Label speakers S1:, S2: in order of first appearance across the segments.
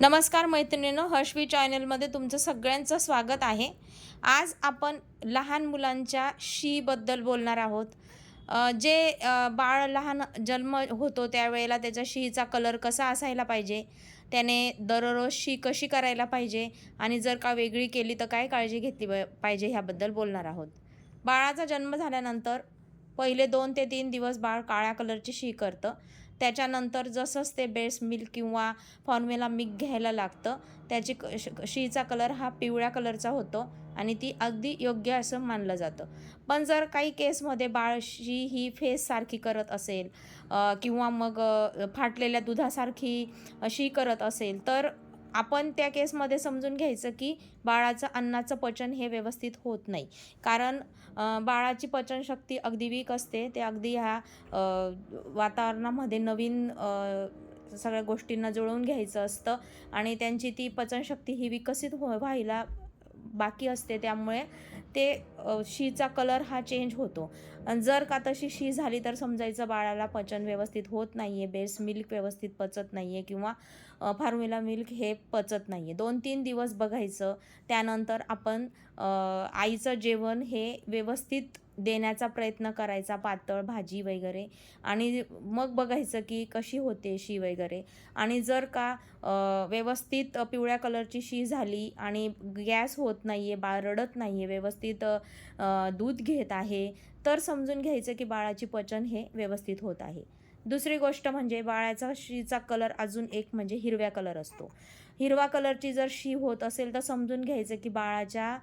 S1: नमस्कार मैत्रिणींनो हर्षवी चॅनलमध्ये तुमचं सगळ्यांचं स्वागत आहे. आज आपण लहान मुलांच्या शीबद्दल बोलणार आहोत. जे बाळ लहान जन्म होतो त्यावेळेला त्याच्या शीचा कलर कसा असायला पाहिजे त्याने दररोज शी कशी करायला पाहिजे आणि जर का वेगळी केली तर काय काळजी घेतली पाहिजे ह्याबद्दल बोलणार आहोत. बाळाचा जन्म झाल्यानंतर पहिले दोन ते तीन दिवस बाळ काळ्या कलरची शी करतं. त्याच्यानंतर जसंच ते बेस्ट मिल्क किंवा फॉर्म्युला मिल्क घ्यायला लागतं त्याची क श- शीचा कलर हा पिवळ्या कलरचा होतो आणि ती अगदी योग्य असं मानलं जातं. पण जर काही केसमध्ये बाळ शी ही फेससारखी करत असेल किंवा मग फाटलेल्या दुधासारखी शी करत असेल तर आपण त्या केसमध्ये समजून घ्यायचं की बाळाचं अन्नाचं पचन हे व्यवस्थित होत नाही. कारण बाळाची पचनशक्ती अगदी वीक असते. ते अगदी ह्या वातावरणामध्ये नवीन सगळ्या गोष्टींना जुळवून घ्यायचं असतं आणि त्यांची ती पचनशक्ती ही विकसित हो व्हायला बाकी असते. त्यामुळे ते शीचा कलर हा चेंज होतो. आणि जर का तशी शी झाली तर समजायचं बाळाला पचन व्यवस्थित होत नाही आहे बेस मिल्क व्यवस्थित पचत नाही आहे किंवा फार्म्युला मिल्क हे पचत नाही आहे दोन तीन दिवस बघायचं. त्यानंतर आपण आईचं जेवण हे व्यवस्थित देण्याचा प्रयत्न करायचा पातळ भाजी वगैरे. आणि मग बघायचं की कशी होते शी वगैरे. आणि जर का व्यवस्थित पिवळ्या कलरची शी झाली आणि गॅस होत नाही आहे बाळ रडत नाही आहे व्यवस्थित दूध घेत आहे तर समजून घ्यायचं की बाळाची पचन हे व्यवस्थित होत आहे. दुसरी गोष्ट म्हणजे बाळाचा शीचा कलर अजून एक म्हणजे हिरव्या कलर असतो. हिरवा कलरची जर शी होत असेल तर समजून घ्यायचं की बाळाच्या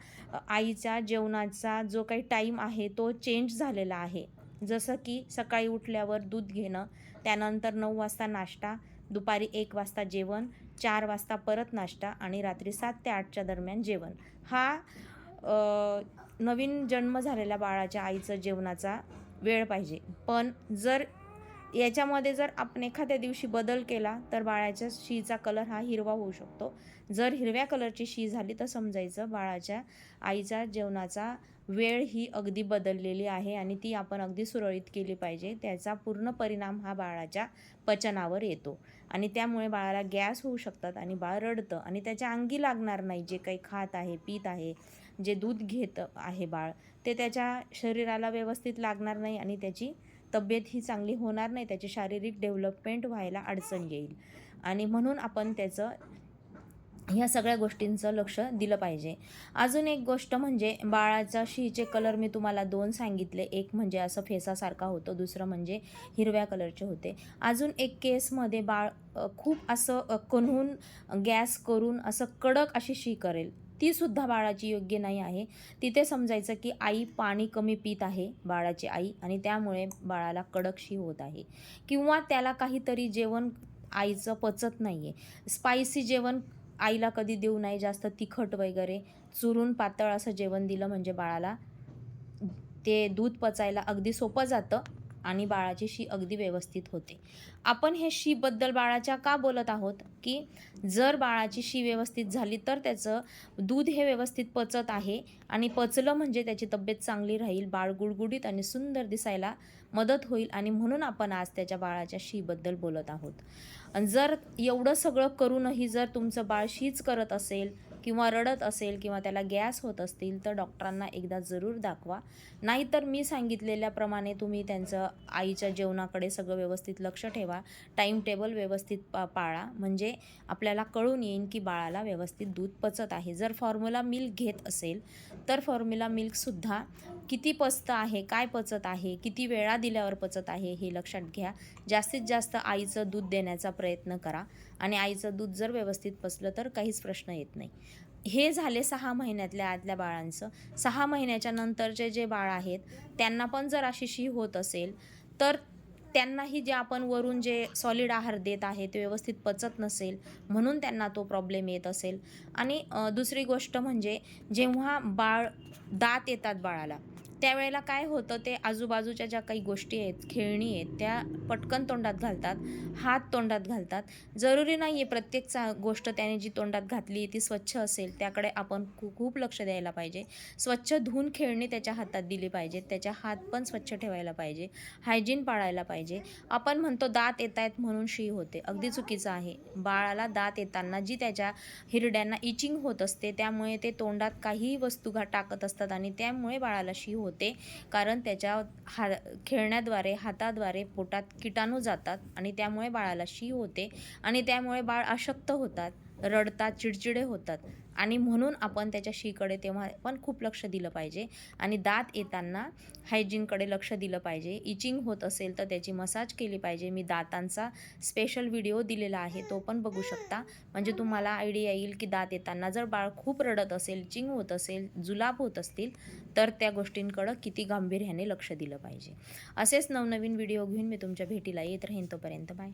S1: आईच्या जेवणाचा जो काही टाईम आहे तो चेंज झालेला आहे. जसं की सकाळी उठल्यावर दूध घेणं त्यानंतर नऊ वाजता नाश्ता दुपारी एक वाजता जेवण चार वाजता परत नाश्ता आणि रात्री सात ते आठच्या दरम्यान जेवण. हा नवीन जन्म झालेल्या बाळाच्या आईचं जेवणाचा वेळ पाहिजे. पण जर याच्यामध्ये जर आपण एखाद्या दिवशी बदल केला तर बाळाच्या शीचा कलर हा हिरवा होऊ शकतो. जर हिरव्या कलरची शी झाली तर समजायचं बाळाच्या आईचा जेवणाचा वेळ ही अगदी बदललेली आहे आणि ती आपण अगदी सुरळीत केली पाहिजे. त्याचा पूर्ण परिणाम हा बाळाच्या पचनावर येतो. आणि त्यामुळे बाळाला गॅस होऊ शकतात आणि बाळ रडतं आणि त्याच्या अंगी लागणार नाही जे काही खात आहे पीत आहे जे दूध घेत आहे बाळ ते त्याच्या शरीराला व्यवस्थित लागणार नाही आणि त्याची तब्येत ही चांगली होणार नाही त्याची शारीरिक डेव्हलपमेंट व्हायला अडचण येईल. आणि म्हणून आपण त्याचं ह्या सगळ्या गोष्टींचं लक्ष दिलं पाहिजे. अजून एक गोष्ट म्हणजे बाळाचा शीचे कलर मी तुम्हाला दोन सांगितले. एक म्हणजे असं फेसासारखा होतो दुसरं म्हणजे हिरव्या कलरचे होते. अजून एक केसमध्ये बाळ खूप असं कन्हून गॅस करून असं कडक अशी शी करेल. तीसुद्धा बाळाची योग्य नाही आहे. तिथे समजायचं की आई पाणी कमी पित आहे बाळाची आई आणि त्यामुळे बाळाला कडकशी होत आहे. किंवा त्याला काहीतरी जेवण आईचं पचत नाही आहे स्पायसी जेवण आईला कधी देऊ नाही जास्त तिखट वगैरे चुरून पातळ असं जेवण दिलं म्हणजे बाळाला ते दूध पचायला अगदी सोपं जातं. आणि बाळाची शी अगदी व्यवस्थित होते. आपण हे शीबद्दल बाळाच्या का बोलत आहोत? की जर बाळाची शी व्यवस्थित झाली तर त्याचं दूध हे व्यवस्थित पचत आहे आणि पचलं म्हणजे त्याची तब्येत चांगली राहील बाळ गुडगुडीत आणि सुंदर दिसायला मदत होईल आणि म्हणून आपण आज त्याच्या बाळाच्या शीबद्दल बोलत आहोत. जर एवढं सगळं करूनही जर तुमचं बाळ शीच करत असेल किंवा रडत असेल किंवा त्याला गॅस होत असतील तर डॉक्टरांना एकदा जरूर दाखवा. नाहीतर मी सांगितलेल्याप्रमाणे तुम्ही त्यांचं आईच्या जेवणाकडे सगळं व्यवस्थित लक्ष ठेवा. टाईम टेबल व्यवस्थित पा पाळा. म्हणजे आपल्याला कळून येईन की बाळाला व्यवस्थित दूध पचत आहे. जर फॉर्म्युला मिल्क घेत असेल तर फॉर्म्युला मिल्कसुद्धा किती पचतं आहे काय पचत आहे किती वेळा दिल्यावर पचत आहे हे लक्षात घ्या. जास्तीत जास्त आईचं दूध देण्याचा प्रयत्न करा आणि आईचं दूध जर व्यवस्थित पचलं तर काहीच प्रश्न येत नाही. हे झाले सहा महिन्यातल्या आतल्या बाळांचं. सहा महिन्याच्या नंतरचे जे बाळ आहेत त्यांना पण जर अशी शी होत असेल तर त्यांनाही जे आपण वरून जे सॉलिड आहार देत आहे ते व्यवस्थित पचत नसेल म्हणून त्यांना तो प्रॉब्लेम येत असेल. आणि दुसरी गोष्ट म्हणजे जेव्हा बाळ दात येतात बाळाला त्यावेळेला काय होतं ते आजूबाजूच्या ज्या काही गोष्टी आहेत खेळणी आहेत त्या पटकन तोंडात घालतात हात तोंडात घालतात. जरुरी नाही आहे प्रत्येक चा गोष्ट त्याने जी तोंडात घातली ती स्वच्छ असेल त्याकडे आपण खूप खूप लक्ष द्यायला पाहिजे. स्वच्छ धुवून खेळणी त्याच्या हातात दिली पाहिजेत त्याच्या हात पण स्वच्छ ठेवायला पाहिजे हायजीन पाळायला पाहिजे. आपण म्हणतो दात येत आहेत म्हणून शी होते. अगदी चुकीचं आहे. बाळाला दात येताना जी त्याच्या हिरड्यांना इचिंग होत असते त्यामुळे ते तोंडात काही वस्तू घा टाकत असतात आणि त्यामुळे बाळाला शी होते. कारण त्याच्या हा खेळण्याद्वारे हाताद्वारे पोटात किटाणू जातात आणि त्यामुळे बाळाला शी होते आणि त्यामुळे बाळ अशक्त होतात रडतात चिडचिडे होतात. आणि म्हणून आपण त्याच्या शीकडे तेव्हा पण खूप लक्ष दिलं पाहिजे. आणि दात येताना हायजीनकडे लक्ष दिलं पाहिजे. इचिंग होत असेल तर त्याची मसाज केली पाहिजे. मी दातांचा स्पेशल व्हिडिओ दिलेला आहे तो पण बघू शकता. म्हणजे तुम्हाला आयडिया येईल की दात येताना जर बाळ खूप रडत असेल चिंग होत असेल जुलाब होत असतील तर त्या गोष्टींकडं किती गांभीर्याने लक्ष दिलं पाहिजे. असेच नवनवीन व्हिडिओ घेऊन मी तुमच्या भेटीला येत राहीन. तोपर्यंत बाय